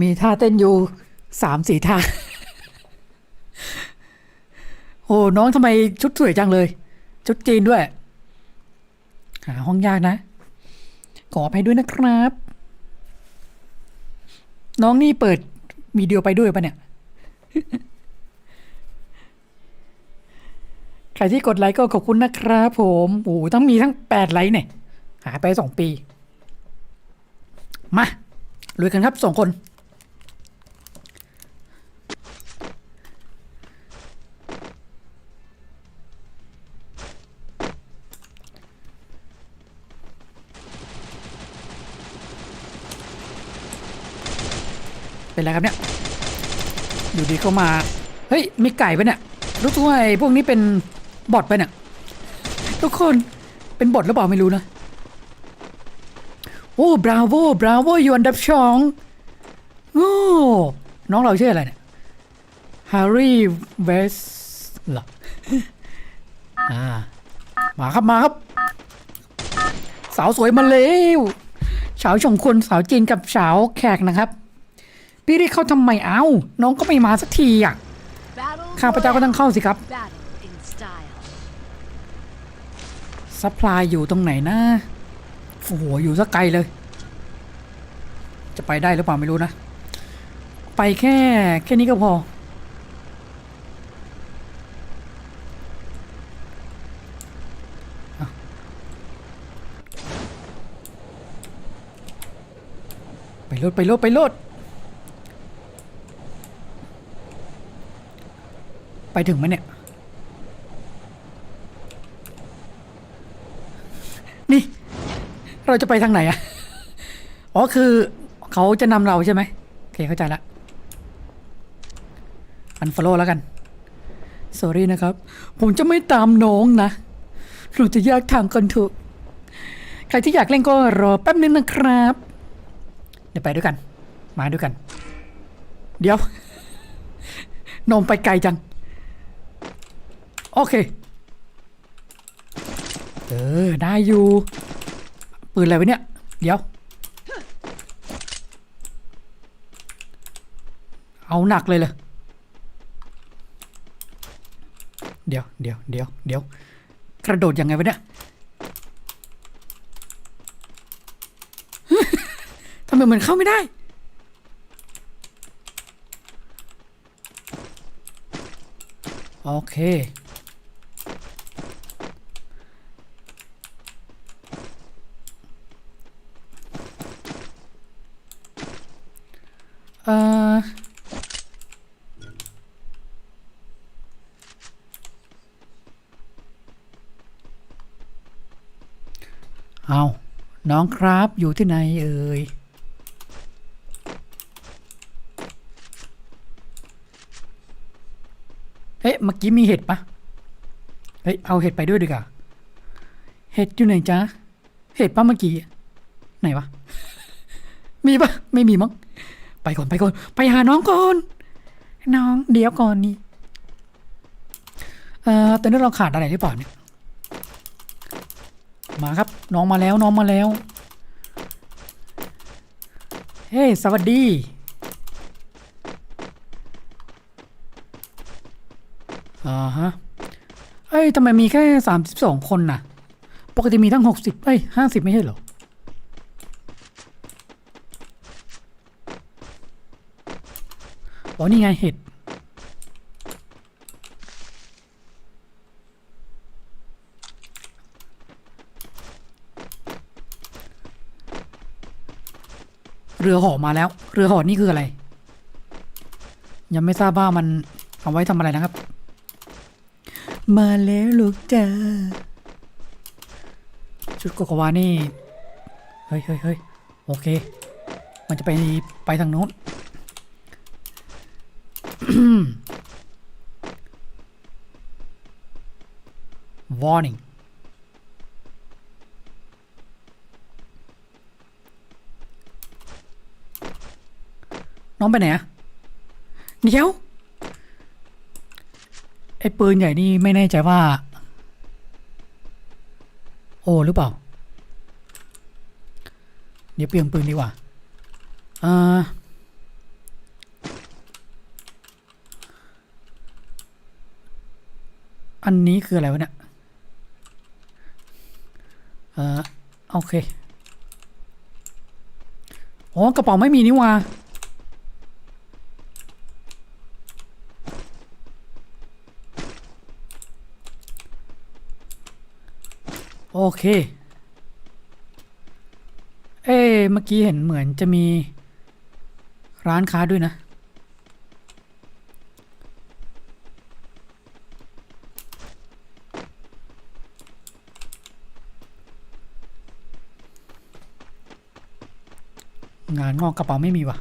มีท่าเต้นอยู่สามสี่ท่าโอ้น้องทำไมชุดสวยจังเลย ชุดจีนด้วย หาห้องยากนะ ขออภัยด้วยนะครับ น้องนี่เปิดวิดีโอไปด้วยปะเนี่ย ใครที่กดไลค์ก็ขอบคุณนะครับผมโอ้ต้องมีทั้งแปดไลค์เนี่ย หายไปสองปี มาลุยกันครับสองคน ไรครับเนี่ย อยู่ดีก็มา เฮ้ย มีไก่ไปเนี่ยรู้ตัวไอ้พวกนี้เป็นบอทปเนี่ยทุกคนเป็นบอทหรือเปล่าไม่รู้นะ โอ้บราโวบราโวยูอันดับสองโอ้น้องเราชื่ออะไรเนี่ยฮาร์รี่เวสหรออ่ามาครับมาครับ สาวสวยมาเร็วสาวชงคนสาวจีนกับสาวแขกนะครับ พี่เรียกเขาทำไมเอ้า น้องก็ไม่มาสักทีอะ Battle ข้าพเจ้าก็ต้องเข้าสิครับ Battle in style. ซัพพลายอยู่ตรงไหนนะโอ้โหอยู่สักไกลเลย จะไปได้หรือเปล่าไม่รู้นะ ไปแค่แค่นี้ก็พออะไปรถไปรถไปรถ ไปถึงไหมเนี่ย นี่ เราจะไปทางไหนอะอ๋อคือเขาจะนำเราใช่ไหมโอเคเข้าใจละอันฟอลโล่แล้วกัน sorry นะครับ ผมจะไม่ตามน้องนะเราจะแยกทางกันเถอะใครที่อยากเล่นก็รอแป๊บนึงนะครับ เดี๋ยวไปด้วยกัน มาด้วยกัน เดี๋ยว นมไปไกลจัง โอเค เออ ได้อยู่ ปืนอะไรวะเนี่ย เดี๋ยว เอาหนักเลยเลยเดี๋ยวเดี๋ยวเดี๋ยวเดี๋ยว กระโดดยังไงวะเนี่ยทำไมเหมือนเข้าไม่ได้ โอเค เออ เอาน้องครับอยู่ที่ไหนเอ่ยเอ๊ะเมื่อกี้มีเห็ดปะเฮ้ยเอาเห็ดไปด้วยดีกว่าเห็ดอยู่ไหนจ๊ะเห็ดปะเมื่อกี้ไหนวะมีปะไม่มีมั้งไปก่อนไปก่อน ไปหาน้องก่อนน้องเดี๋ยวก่อนนี่เอ่อตอนนี้เราขาดอะไรหรือเปล่าเนี่ยมาครับ น้องมาแล้วน้องมาแล้ว เฮ้ยสวัสดีอ่าฮะ เอ้ยทำไมมีแค่สามสิบสองคนน่ะ ปกติมีทั้งหกสิบเอ้ยห้าสิบไม่ใช่เหรออ๋อนี่ไงเห็ด เรือห่อมาแล้ว เรือห่อนี่คืออะไร ยังไม่ทราบว่ามันเอาไว้ทำอะไรนะครับ มาแล้วลูกจ้าชุดโกโกวานี่ เฮ้ยเฮ้ยเฮ้ยโอเค มันจะไปไปทางโน้น warning น้ องไปไหนอะเดี๋ยว ไอ้ปืนใหญ่นี่ไม่แน่ใจว่า โอหรือเปล่า เดี๋ยวเปลี่ยนปืนดีกว่าอ่าอันนี้คืออะไรวะเนี่ย เออโอเค โอ้กระเป๋าไม่มีนี่ว่า เค เอ๊ะเมื่อกี้เห็นเหมือนจะมีร้านค้าด้วยนะ งานงอกกระเป๋าไม่มีว่ะ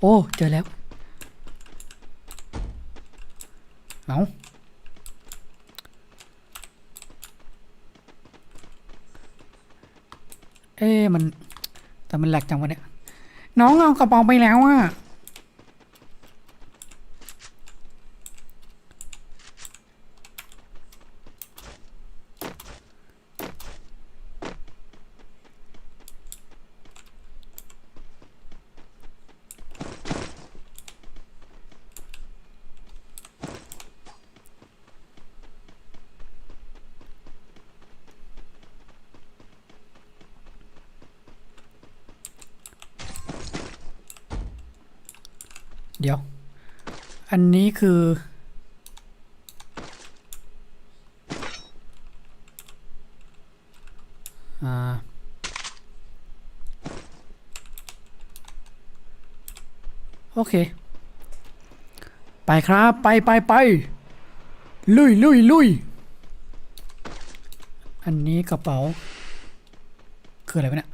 โอ้ เจอแล้ว เอา เอ๊มันแต่มันแหลกจังวะเนี่ย น้องเอากระเป๋าไปแล้วอะ เดี๋ยว อันนี้คือ อ่าโอเค ไปครับ ไปไปไปลุยลุยลุยอันนี้กระเป๋า คืออะไรวะเนี่ย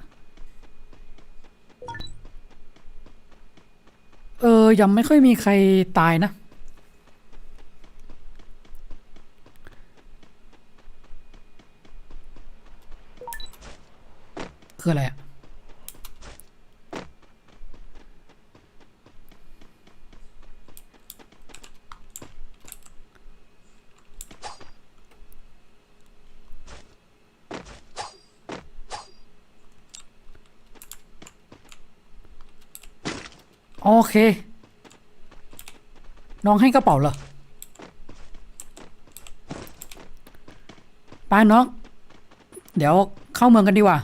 ออยังไม่ค่อยมีใครตายนะคืออะไรอะโอเค น้องให้กระเป๋าเหรอไปน้อง เดี๋ยวเข้าเมืองกันดีกว่า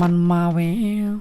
มันมาแวว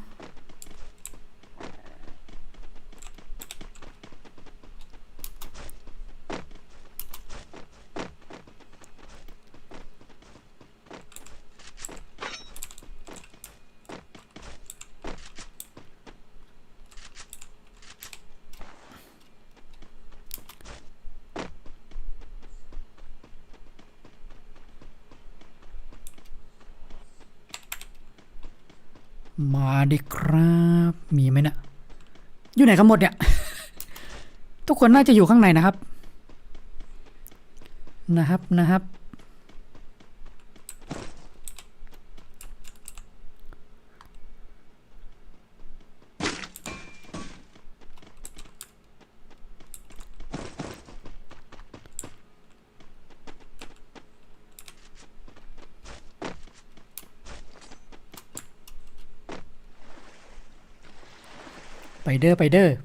มาดิครับ มีไหมเนะี่ยอยู่ไหนกันหมดเนี่ย ทุกคนน่าจะอยู่ข้างในนะครับ นะครับนะครับ เดอร์ไปเดอร์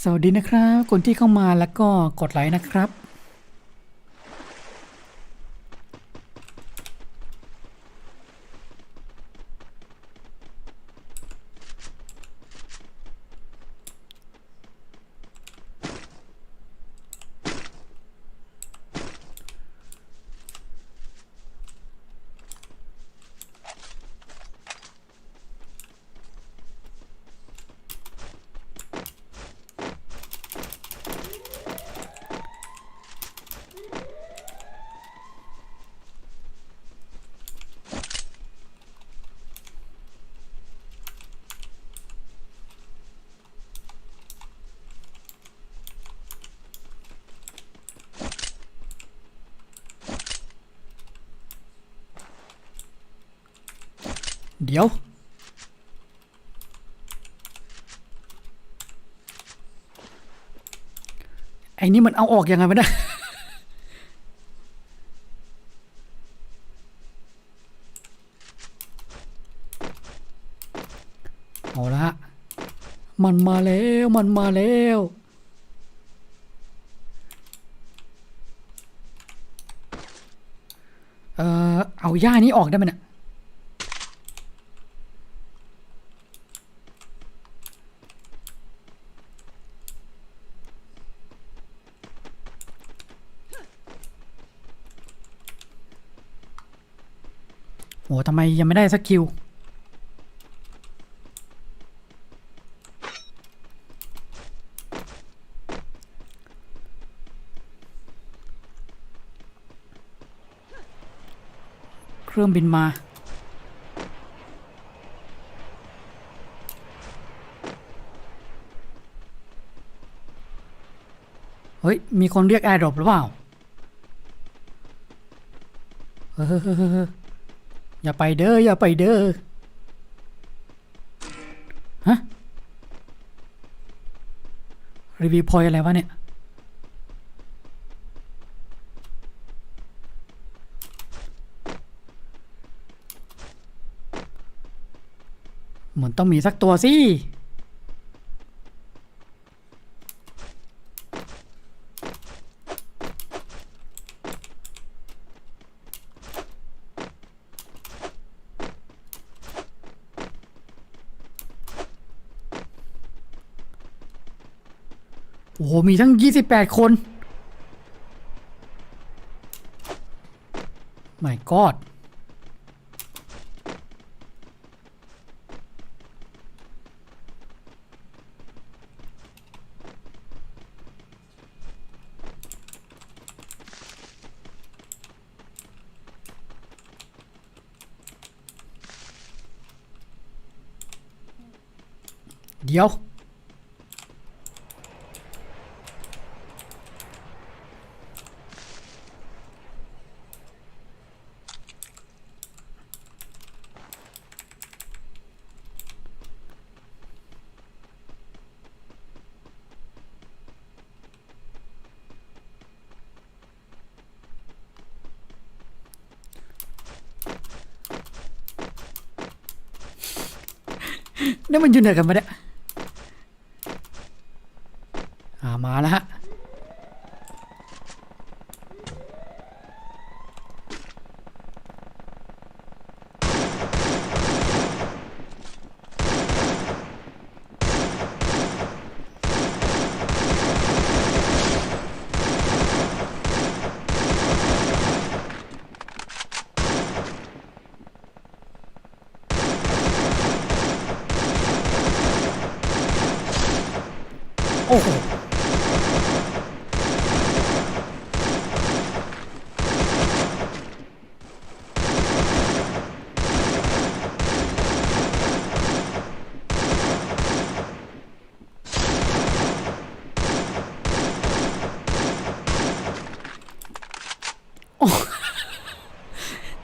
สวัสดีนะครับ คนที่เข้ามาแล้วก็กดไลค์นะครับ เดี๋ยว ไอ้นี่มันเอาออกยังไงไม่ได้เอาละ มันมาแล้ว มันมาแล้ว เอ่อ เอาหญ้านี้ออกได้ไหมเนี่ย โหทำไมยังไม่ได้สักคิว เครื่องบินมาเฮ้ย มีคนเรียกแอร์ดรอปหรือเปล่า เฮ้ย อย่าไปเด้ออย่าไปเด้อฮะรีวิวพอยอะไรวะเนี่ยเหมือนต้องมีสักตัวสิ โอ้โห มีทั้ง 28 คน my god เดี๋ยว นี่มันอยู่ไหนกันมาเนี่ย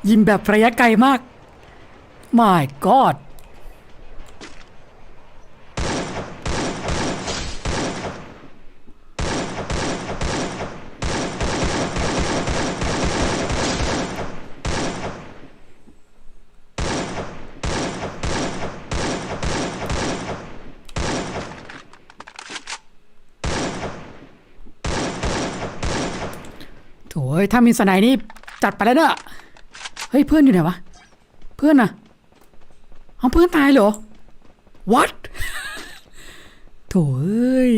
ยิงแบบระยะไกลมาก my god โถ่เอ้ยถ้ามีสไนด์นี่จัดไปแล้วเนอะ เฮ้ยเพื่อนอยู่ไหนวะ เพื่อนอะเอาเพื่อนตายเหรอ what โถ่เอ้ย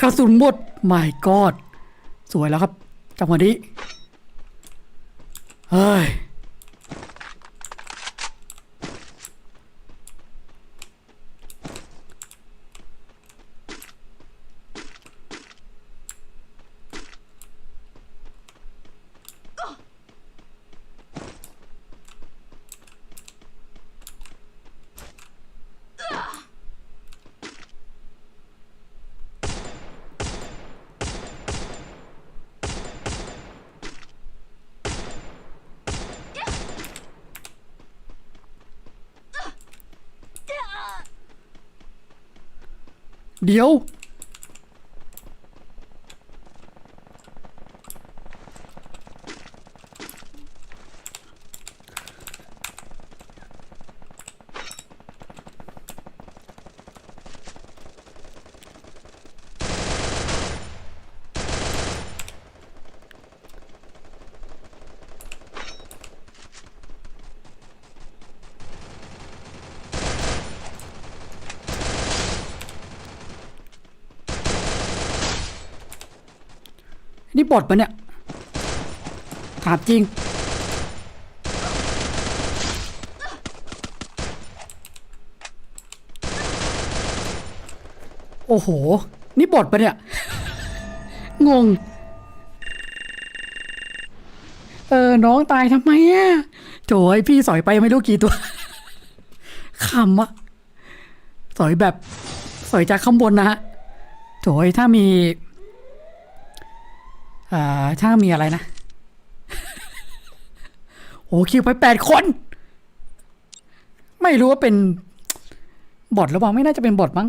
กระสุนหมด my god สวยแล้วครับจังหวะนี้เฮ้ย เดี๋ยว นี่บทปะเนี่ยถามจริง โอ้โห นี่บทปะเนี่ย งง เออ น้องตายทำไมอะโจยพี่สอยไปไม่รู้กี่ตัวขำอะสอยแบบสอยจากข้างบนนะฮะโจยถ้ามี อ่าถ้ามีอะไรนะ โอ้คิวไปแปดคน ไม่รู้ว่าเป็นบอทหรือเปล่าไม่น่าจะเป็นบอทมั้ง